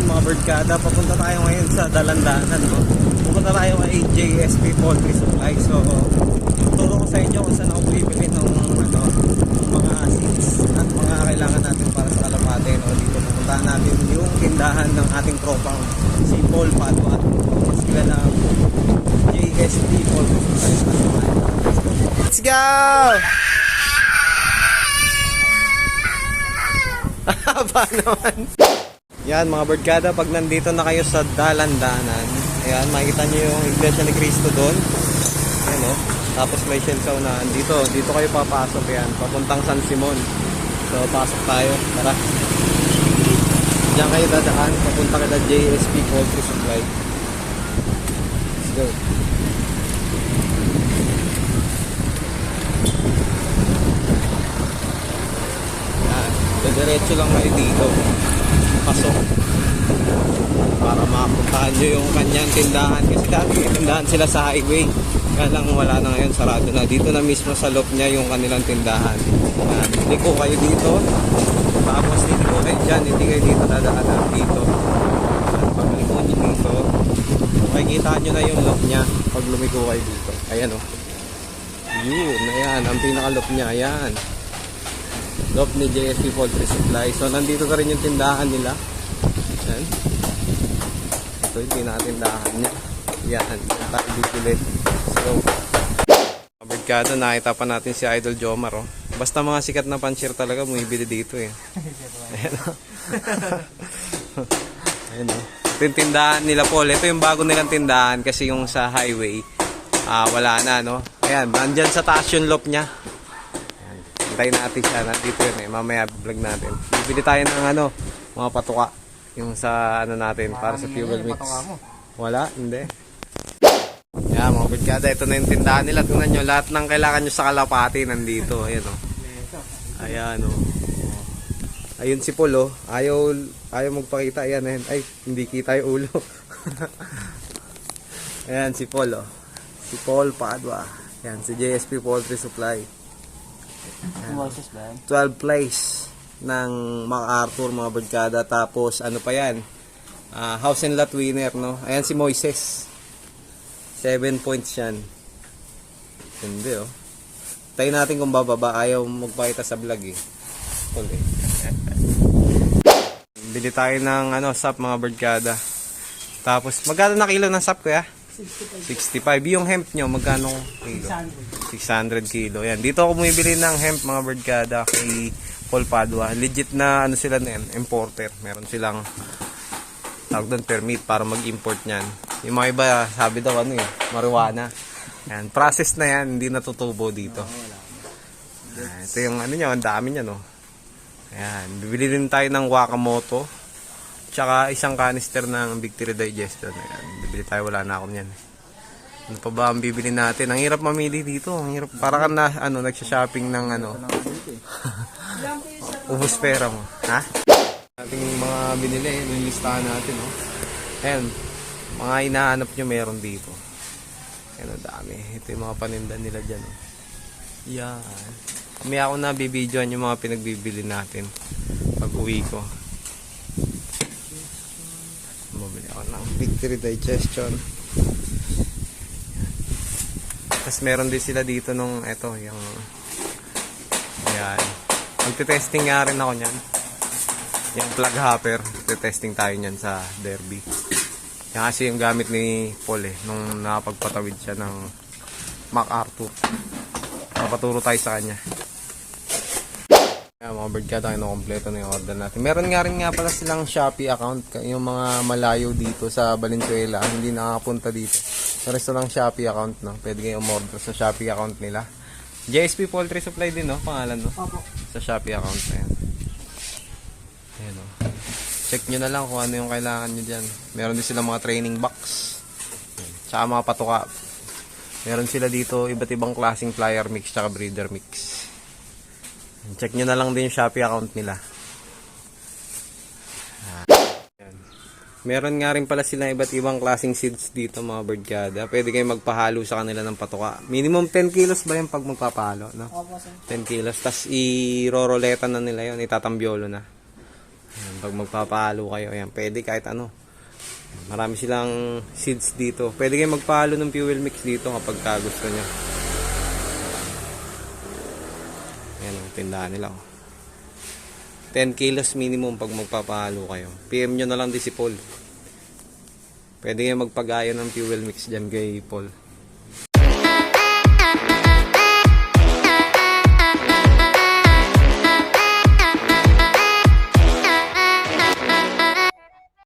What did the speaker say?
hapon mga birdkada. Papunta tayo ngayon sa Dalandanan. No? Pupunta tayo kay JSP Poultry Supply. So, turo ko sa inyo kung saan ako bibili ng ano, mga seeds at mga kailangan natin para sa kalapate. No? Dito pupuntahan natin yung tindahan ng ating tropang si Paul Padua. Mas kilala ang JSP Poultry Supply. Let's go! Haba naman. Yan mga birdkada, pag nandito na kayo sa Dalandanan, ayan, makikita nyo yung Iglesia ni Cristo doon. Ayan o. Tapos may shell sa unahan. Dito, dito kayo papasok yan. Papuntang San Simon. So, pasok tayo. Tara. Diyan kayo dadaan. Papunta kita JSP Poultry Supply. Let's go. Yan. Diretso lang kayo dito. Pasok. Para makapuntahan nyo yung kanyang tindahan. Kasi dati tindahan sila sa highway. Kaya lang wala na ngayon. Sarado na. Dito na mismo sa loob niya yung kanilang tindahan. Hindi ko kayo dito. Tapos hindi ko kayo dyan. Hindi kayo dito dadaan dito. Yan. Pag lumiko nyo dito. Makikita nyo na yung loob niya. Pag lumiko kayo dito. Ayan o. Oh. Yun. Ayan. Ang pinaka-loob niya. Ayan loob ni JSP Poultry Supply. So, nandito na rin yung tindahan nila. Yan. Ito yung tinatindahan niya. Yan. Tayo bibili. So, Kabarkada, nakita pa natin si Idol Jomar, oh. Basta mga sikat na pansier talaga, bumibili dito, eh. Ayan, oh. Ayan, oh. Ito yung tindahan nila, Paul. Ito yung bago nilang tindahan kasi yung sa highway, ah wala na, no? Ayan, nandyan sa taas loop niya. Hintayin natin siya. Nandito yun eh. Mamaya vlog natin. Bibili tayo ng ano, mga patuka. Yung sa ano natin, para sa fuel mix. Wala? Hindi. Yan, mga bigkada. Ito na yung tindahan nila. Tingnan nyo, lahat ng kailangan nyo sa kalapati nandito. Ayan o. Ayan o. Ayun si Paul oh. Ayaw, ayaw magpakita. Ayan, ayan. Ay, hindi kita yung ulo. ayan si Paul oh. Si Paul Padua. Ayan, si JSP Poultry Supply. 12 place ng MacArthur mga barkada. Tapos ano pa yan? Ah, house and lot winner no? Ayan si Moises. 7 points yan. Hindi oh. Tayo natin kung bababa. Ayaw magpakita sa vlog eh. Hold eh. bili tayo ng ano sap mga barkada. Tapos magkano na kilo ng sap kuya 65 yung hemp nyo magkano kilo 600 kilo. Yan. Dito ako bumibili ng hemp mga birdkada kay Paul Padua. Legit na ano sila na importer. Meron silang tawag doon permit para mag-import niyan. Yung mga iba sabi daw ano eh, marijuana. Yan, process na yan, hindi natutubo dito. Yan, ito yung ano niya, ang dami niya no. Ayan, bibili din tayo ng Wakamoto. Tsaka isang canister ng Victory Digestion. Ayan, bibili tayo, wala na ako niyan. Ano pa ba ang bibili natin? Ang hirap mamili dito. Ang hirap. Para ka na, ano, nagsha-shopping ng ano. Ubus pera mo. Ha? Ating mga binili, yung listahan natin, oh. Ayan. Mga hinahanap nyo meron dito. Ayan, ang dami. Ito yung mga paninda nila dyan, oh. Yan. Kami ako na bibidyoan yung mga pinagbibili natin pag uwi ko. Bumili ako ng Victory Digestion. Tapos meron din sila dito nung eto, yung Ayan. Magte-testing nga rin ako niyan. Yung plug hopper, testing tayo niyan sa Derby. Yan kasi yung gamit ni Paul eh, nung nakapagpatawid siya ng MacArthur. Napaturo tayo sa kanya. Kaya mga bird cat, ang kompleto na yung order natin. Meron nga rin nga pala silang Shopee account. Yung mga malayo dito sa Valenzuela, hindi nakapunta dito. Pero ito lang Shopee account, no? Pwede kayong umorder sa Shopee account nila. JSP Poultry Supply din, no? Pangalan, no? Opo. Sa Shopee account na yan. Ayan, no? Check nyo na lang kung ano yung kailangan nyo dyan. Meron din sila mga training box. Tsaka mga patuka. Meron sila dito iba't ibang klaseng flyer mix tsaka breeder mix. Check nyo na lang din yung Shopee account nila. Ayan. Meron nga rin pala sila iba't ibang klaseng seeds dito mga birdkada. Pwede kayo magpahalo sa kanila ng patuka. Minimum 10 kilos ba yung pag magpapahalo? No? Opo, sir. 10 kilos. Tapos i-roroleta na nila yon Itatambiolo na. Ayan. Pag magpapahalo kayo, ayan, pwede kahit ano. Marami silang seeds dito. Pwede kayo magpahalo ng fuel mix dito kapag ka gusto nyo. Ayan ang tindahan nila. Oh. 10 kilos minimum pag magpapahalo kayo. PM nyo na lang din si Paul. Pwede kayo magpagayo ng fuel mix dyan kay Paul.